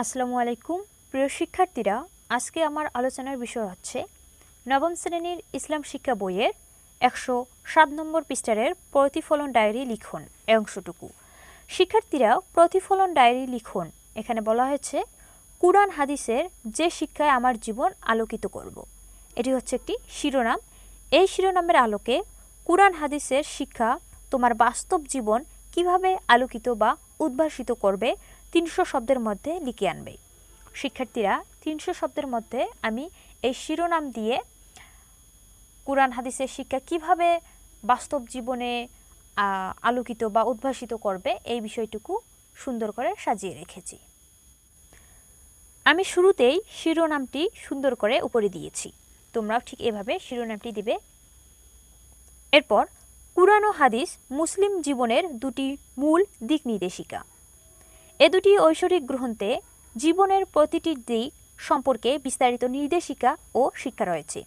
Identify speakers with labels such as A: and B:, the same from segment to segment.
A: আসসালামু আলাইকুম। প্রিয় শিক্ষার্থীরা, আজকে আমার আলোচনার বিষয় হচ্ছে নবম শ্রেণির ইসলাম শিক্ষা বইয়ের একশো সাত নম্বর পৃষ্ঠারের প্রতিফলন ডায়েরি লিখুন অংশটুকু। শিক্ষার্থীরা, প্রতিফলন ডায়েরি লিখুন। এখানে বলা হয়েছে, কুরআন হাদিসের যে শিক্ষায় আমার জীবন আলোকিত করব। এটি হচ্ছে একটি শিরোনাম। এই শিরোনামের আলোকে কুরআন হাদিসের শিক্ষা তোমার বাস্তব জীবন কীভাবে আলোকিত বা উদ্ভাসিত করবে তিনশো শব্দের মধ্যে লিখে আনবে। শিক্ষার্থীরা, তিনশো শব্দের মধ্যে আমি এই শিরোনাম দিয়ে কোরআন হাদিসের শিক্ষা কীভাবে বাস্তব জীবনে আলোকিত বা উদ্ভাসিত করবে এই বিষয়টুকু সুন্দর করে সাজিয়ে রেখেছি। আমি শুরুতেই শিরোনামটি সুন্দর করে উপরে দিয়েছি। তোমরাও ঠিক এভাবে শিরোনামটি দিবে। এরপর, কুরআন ও হাদিস মুসলিম জীবনের দুটি মূল দিক নির্দেশিকা। এ দুটি ঐশ্বরিক গ্রন্থে জীবনের প্রতিটি দিক সম্পর্কে বিস্তারিত নির্দেশিকা ও শিক্ষা রয়েছে।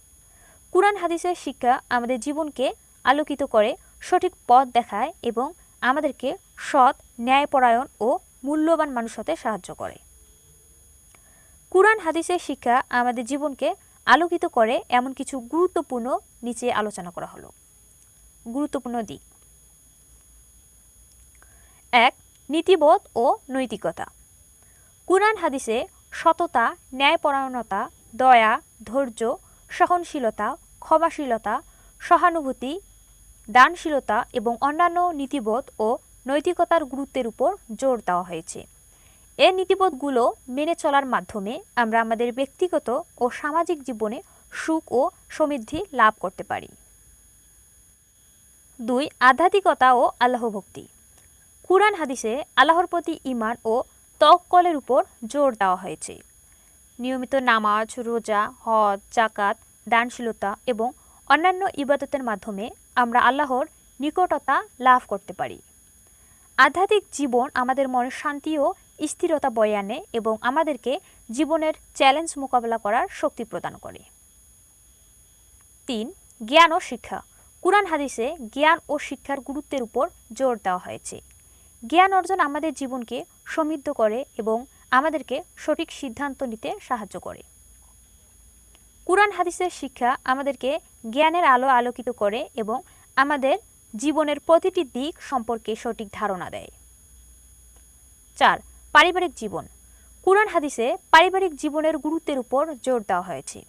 A: কুরআন হাদিসের শিক্ষা আমাদের জীবনকে আলোকিত করে, সঠিক পথ দেখায় এবং আমাদেরকে সৎ, ন্যায়পরায়ণ ও মূল্যবান মানুষ হতে সাহায্য করে। কুরআন হাদিসের শিক্ষা আমাদের জীবনকে আলোকিত করে এমন কিছু গুরুত্বপূর্ণ নিচে আলোচনা করা হলো। গুরুত্বপূর্ণ দিক। এক নীতিবোধ ও নৈতিকতা। কুরআন হাদিসে সততা, ন্যায়পরায়ণতা, দয়া, ধৈর্য, সহনশীলতা, ক্ষমাশীলতা, সহানুভূতি, দানশীলতা এবং অন্যান্য নীতিবোধ ও নৈতিকতার গুরুত্বের উপর জোর দেওয়া হয়েছে। এ নীতিবোধগুলো মেনে চলার মাধ্যমে আমরা আমাদের ব্যক্তিগত ও সামাজিক জীবনে সুখ ও সমৃদ্ধি লাভ করতে পারি। দুই, আধ্যাত্মিকতা ও আল্লাহ ভক্তি কুরআন হাদিসে আল্লাহর প্রতি ইমান ও তওয়াক্কলের উপর জোর দেওয়া হয়েছে। নিয়মিত নামাজ, রোজা, হজ জাকাত দানশীলতা এবং অন্যান্য ইবাদতের মাধ্যমে আমরা আল্লাহর নিকটতা লাভ করতে পারি। আধ্যাত্মিক জীবন আমাদের মনে শান্তি ও স্থিরতা বয়ে আনে এবং আমাদেরকে জীবনের চ্যালেঞ্জ মোকাবেলা করার শক্তি প্রদান করে। তিন, জ্ঞান ও শিক্ষা। কুরআন হাদিসে জ্ঞান ও শিক্ষার গুরুত্বের উপর জোর দেওয়া হয়েছে। জ্ঞান অর্জন আমাদের জীবনকে সমৃদ্ধ করে এবং আমাদেরকে সঠিক সিদ্ধান্ত নিতে সাহায্য করে। কুরআন হাদিসের শিক্ষা আমাদেরকে জ্ঞানের আলো আলোকিত করে এবং আমাদের জীবনের প্রতিটি দিক সম্পর্কে সঠিক ধারণা দেয়। চার, পারিবারিক জীবন। কুরআন হাদিসে পারিবারিক জীবনের গুরুত্বের উপর জোর দেওয়া হয়েছে।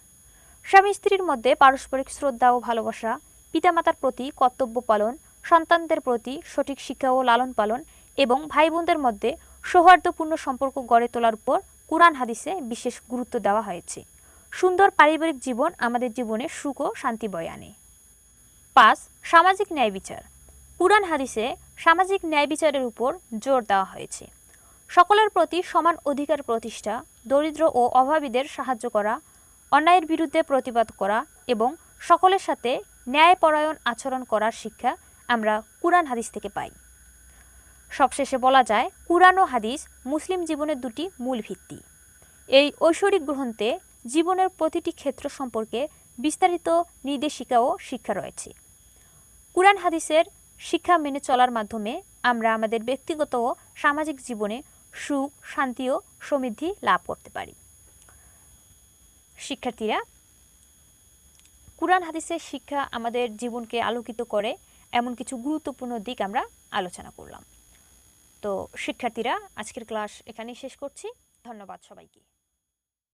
A: স্বামী স্ত্রীর মধ্যে পারস্পরিক শ্রদ্ধা ও ভালোবাসা, পিতামাতার প্রতি কর্তব্য পালন, সন্তানদের প্রতি সঠিক শিক্ষা ও লালন পালন এবং ভাই বোনদের মধ্যে সৌহার্দ্যপূর্ণ সম্পর্ক গড়ে তোলার উপর কুরআন হাদিসে বিশেষ গুরুত্ব দেওয়া হয়েছে। সুন্দর পারিবারিক জীবন আমাদের জীবনে সুখ ও শান্তি বয়ে আনে। পাঁচ, সামাজিক ন্যায় বিচার। কুরআন হাদিসে সামাজিক ন্যায় বিচারের উপর জোর দেওয়া হয়েছে। সকলের প্রতি সমান অধিকার প্রতিষ্ঠা, দরিদ্র ও অভাবীদের সাহায্য করা, অন্যায়ের বিরুদ্ধে প্রতিবাদ করা এবং সকলের সাথে ন্যায়পরায়ণ আচরণ করার শিক্ষা আমরা কুরআন হাদিস থেকে পাই। সবশেষে বলা যায়, কুরআন ও হাদিস মুসলিম জীবনের দুটি মূল ভিত্তি। এই ঐশ্বরিক গ্রন্থে জীবনের প্রতিটি ক্ষেত্র সম্পর্কে বিস্তারিত নির্দেশিকা ও শিক্ষা রয়েছে। কুরআন হাদিসের শিক্ষা মেনে চলার মাধ্যমে আমরা আমাদের ব্যক্তিগত ও সামাজিক জীবনে সুখ, শান্তি ও সমৃদ্ধি লাভ করতে পারি। শিক্ষার্থীরা, কুরআন হাদিসের শিক্ষা আমাদের জীবনকে আলোকিত করে, এমন কিছু গুরুত্বপূর্ণ দিক আমরা আলোচনা করলাম। তো শিক্ষার্থীরা আজকের ক্লাস এখানেই শেষ করছি। ধন্যবাদ সবাইকে।